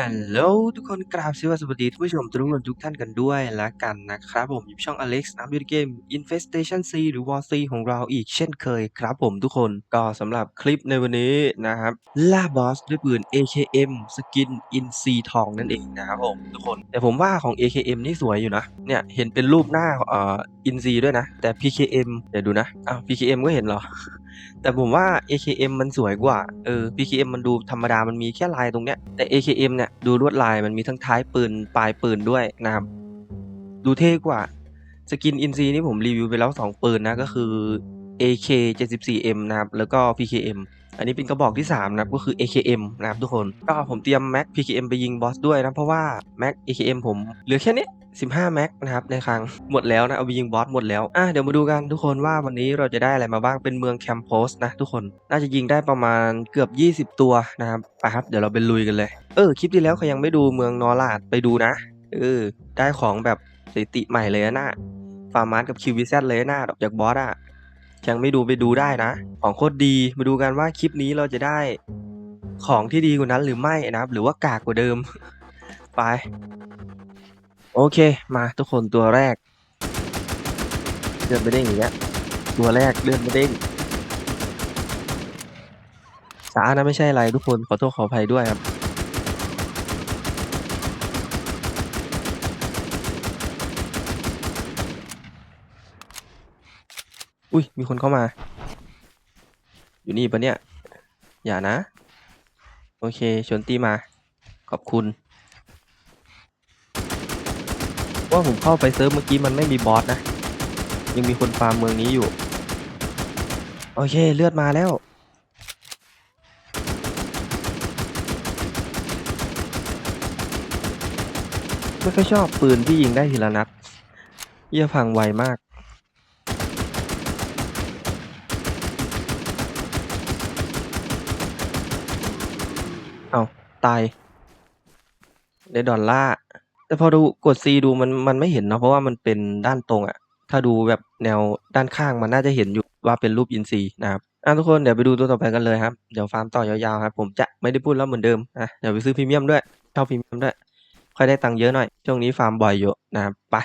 ฮัลโหลทุกคนกราบสวัสดีทุกผู้ชมทุกคนทุกท่านกันด้วยแล้วกันนะครับผมอยู่ช่อง Alex นะวิดีเกม Infestation C หรือ War C ของเราอีกเช่นเคยครับผมทุกคนก็สำหรับคลิปในวันนี้นะครับ ล่าบอสด้วยปืน AKM สกินอินซีทองนั่นเองนะครับผมทุกคน แต่ผมว่าของ AKM นี่สวยอยู่นะ เนี่ยเห็นเป็นรูปหน้าเอ่ออินซีด้วยนะ แต่ PKM เดี๋ยวดูนะอ้าว PKM ก็เห็นเหรอ แต่ผมว่า AKM มันสวยกว่า เออ PKM มันดูธรรมดา มันมีแค่ลายตรงเนี้ย แต่ AKM เนี่ยดูลวดลายมันมีทั้งท้ายปืน ปลายปืนด้วยนะครับ ดูเท่กว่า สกินอินซีนี่ผมรีวิวไปแล้ว 2 ปืนนะ ก็คือ AK 74M นะครับ แล้วก็ PKM อันนี้เป็นกระบอกที่ 3 นะครับ ก็คือ AKM นะครับทุกคน ก็ผมเตรียมแม็ก PKM ไปยิงบอสด้วยนะ เพราะว่าแม็ก AKM ผมเหลือแค่นี้ 15แม็กนะครับในครั้งหมดแล้วนะเอาไปยิงบอสหมดแล้วอะเดี๋ยวมาดูกันทุกคนว่าวันนี้เราจะได้อะไรมาบ้างเป็นเมืองแคมโพสนะทุกคนน่าจะยิงได้ประมาณเกือบ 20 ตัวนะครับไปครับเดี๋ยวเราไปลุยกันเลยเออคลิปที่แล้วใครยังไม่ดูเมืองนอราดไปดูนะเออได้ของแบบสถิติใหม่เลยนะฟาร์มาร์กับคิววิเซตเลยนะดอกจากบอสอะยังไม่ดูไปดูได้นะ ของโคตรดีมาดูกันว่าคลิปนี้เราจะได้ของที่ดีกว่านั้นหรือไม่นะครับ หรือว่ากากกว่าเดิม ไป โอเค มาทุกคนตัวแรกเลื่อนไปเด้งอย่างเงี้ยตัวแรกเลื่อนไปเด้งสานะไม่ใช่อะไรทุกคนขอโทษขออภัยด้วยครับอุ้ยมีคนเข้ามา อยู่นี่ปะเนี่ย อย่านะ โอเคชวนตีมา ขอบคุณ ว่าผมเข้าไปเซิร์ฟเมื่อกี้มันไม่มีบอสนะ ยังมีคนฟาร์มเมืองนี้อยู่ โอเคเลือดมาแล้วไม่ค่อยชอบปืนที่ยิงได้ทีละนัดเยี่ยพังไวมากเอาตายในดอลล่า แต่พอดูกด C ดูมันมันไม่เห็นเนาะเพราะว่ามันเป็นด้านตรงอะถ้าดูแบบแนวด้านข้างมันน่าจะเห็นอยู่ว่าเป็นรูปอินซีนะครับอะทุกคนเดี๋ยวไปดูตัวต่อไปกันเลยครับเดี๋ยวฟาร์มต่อยาวๆครับผมจะไม่ได้พูดแล้วเหมือนเดิมอะเดี๋ยวไปซื้อพรีเมียมด้วยชอบพรีเมียมด้วยค่อยได้ตังค์เยอะหน่อยช่วงนี้ฟาร์มบ่อยอยู่นะครับไป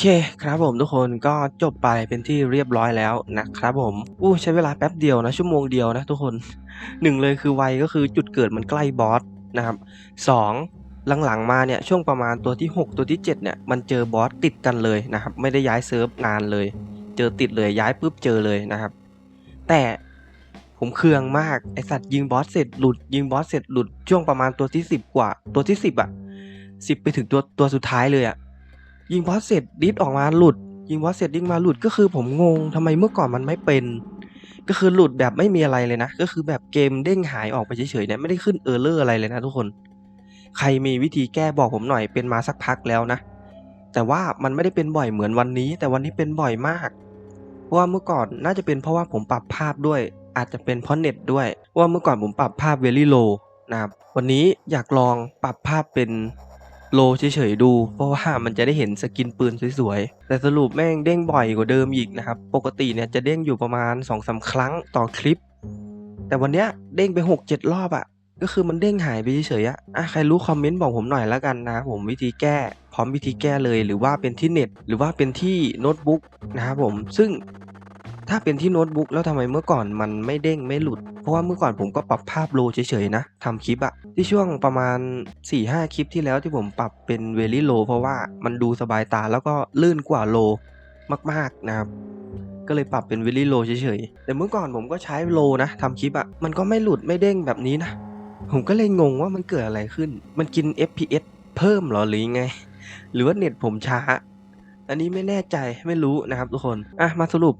เคครับผมทุกคนก็จบไปเป็นที่เรียบร้อยแล้วนะครับผมอู้ใช้เวลาแป๊บเดียวนะ ชั่วโมงเดียวนะทุกคนหนึ่งเลยคือไวก็คือจุดเกิดมันใกล้บอสนะครับสองหลังๆมาเนี่ยช่วงประมาณตัวที่ 6 ตัวที่ 7เนี่ยมันเจอบอสติดกันเลยนะครับไม่ได้ย้ายเซิร์ฟนานเลย เจอติดเลยย้ายปุ๊บเจอเลยนะครับ แต่ผมเคืองมากไอสัตว์ยิงบอสเสร็จหลุดยิงบอสเสร็จหลุดช่วงประมาณตัวที่ 10 กว่าตัวที่ 10อะ10 ไปถึงตัวตัวสุดท้ายเลยอะ ยิงบอสเสร็จดิสออกมาหลุด ยิงบอสเสร็จดิสมาหลุดก็คือผมงงทำไมเมื่อก่อนมันไม่เป็น ก็คือหลุดแบบไม่มีอะไรเลยนะ ก็คือแบบเกมเด้งหายออกไปเฉยๆเนี่ยไม่ได้ขึ้นเออร์เลอร์อะไรเลยนะทุกคน ใครมีวิธีแก้บอกผมหน่อยเป็นมาสักพักแล้วนะ แต่ว่ามันไม่ได้เป็นบ่อยเหมือนวันนี้ แต่วันนี้เป็นบ่อยมาก เพราะว่าเมื่อก่อนน่าจะเป็นเพราะว่าผมปรับภาพด้วย อาจจะเป็นเพราะเน็ตด้วยว่าเมื่อก่อนผมปรับภาพเวลี่โลนะครับวันนี้อยากลองปรับภาพเป็น โลเฉยๆดู เพราะว่ามันจะได้เห็นสกินปืนสวยๆ แต่สรุปแม่งเด้งบ่อยกว่าเดิมอีกนะครับ ปกติเนี่ยจะเด้งอยู่ประมาณ2อสาครั้งต่อคลิป แต่วันเนี้ยเด้งไป 6-7 รอบอะ่ะ ก็คือมันเด้งหายไปเฉยๆอะอะใครรู้คอมเมนต์บอกผมหน่อยแล้วกันนะ ผมวิธีแก้ พร้อมวิธีแก้เลย หรือว่าเป็นที่เน็ต หรือว่าเป็นที่โน้ตบุ๊กนะครับผม ซึ่ง ถ้าเป็นที่โน้ตบุ๊กแล้วทำไมเมื่อก่อนมันไม่เด้งไม่หลุด เพราะว่าเมื่อก่อนผมก็ปรับภาพโลเฉยๆนะทำคลิปอะที่ช่วงประมาณ 4-5 คลิปที่แล้วที่ผมปรับเป็นเวลี่โลเพราะว่ามันดูสบายตาแล้วก็ลื่นกว่าโลมากๆนะครับก็เลยปรับเป็นวิลลี่โลเฉยๆ แต่เมื่อก่อนผมก็ใช้โลนะทำคลิปอะมันก็ไม่หลุดไม่เด้งแบบนี้นะ ผมก็เลยงงว่ามันเกิดอะไรขึ้น มันกิน FPS เพิ่มเหรอหรือไง หรือว่าเน็ตผมช้า อันนี้ไม่แน่ใจไม่รู้นะครับทุกคน อะมาสรุป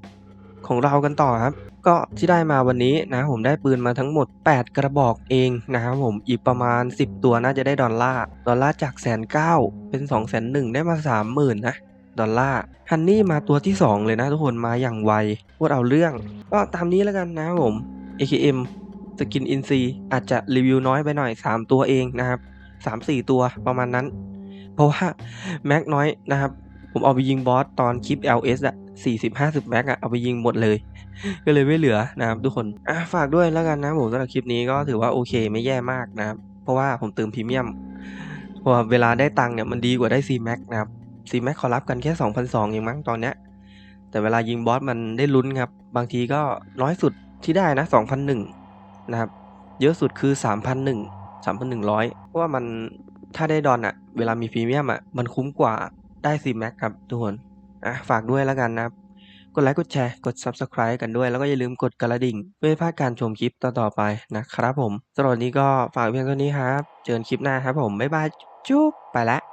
ของเรากันต่อครับ ก็ที่ได้มาวันนี้นะผมได้ปืนมาทั้งหมด 8 กระบอกเองนะครับผมอีกประมาณ 10 ตัวน่าจะได้ดอลลาร์ดอลลาร์จากแสนเก้าเป็น2องแสนหนึ่งได้มา 30,000นะดอลลาร์ฮันนี่มาตัวที่ 2 เลยนะทุกคนมาอย่างไวพูดเอาเรื่อง ก็ตามนี้แล้วกันนะครับผม AKM สกินอินซีอาจจะรีวิวน้อยไปหน่อย 3 ตัวเองนะครับ 3-4 ตัวประมาณนั้น เพราะว่าแม็กน้อยนะครับ ผมเอาไปยิงบอสตอนคลิป LS อะ40-50 แม็กอะเอาไปยิงหมดเลย ก็เลยไม่เหลือนะครับทุกคนอะฝากด้วยแล้วกันนะผมสำหรับคลิปนี้ก็ถือว่าโอเคไม่แย่มากนะครับ เพราะว่าผมเติมพรีเมียมเพราะว่าเวลาได้ตังค์เนี่ยมันดีกว่าได้ C Max นะครับ C Max ขารับกันแค่ 2,200เองมั้งตอนเนี้ยแต่เวลายิงบอสมันได้ลุ้นครับ บางทีก็น้อยสุดที่ได้นะ2,001นะครับเยอะสุดคือ 3,001 3,100เพราะว่ามันถ้าได้ดอนอะเวลามีพรีเมียมอะมันคุ้มกว่า ได้ C Max ครับทุกคนอะฝากด้วยแล้วกันนะครับ กดไลค์กดแชร์กด Subscribe กันด้วย แล้วก็อย่าลืมกดกระดิ่ง เพื่อไม่พลาดการชมคลิปต่อๆไปนะครับผมสำหรับวันนี้ก็ฝากเพียงเท่านี้ครับ เจอกันคลิปหน้าครับผมบ๊ายบายจุ๊บไปละ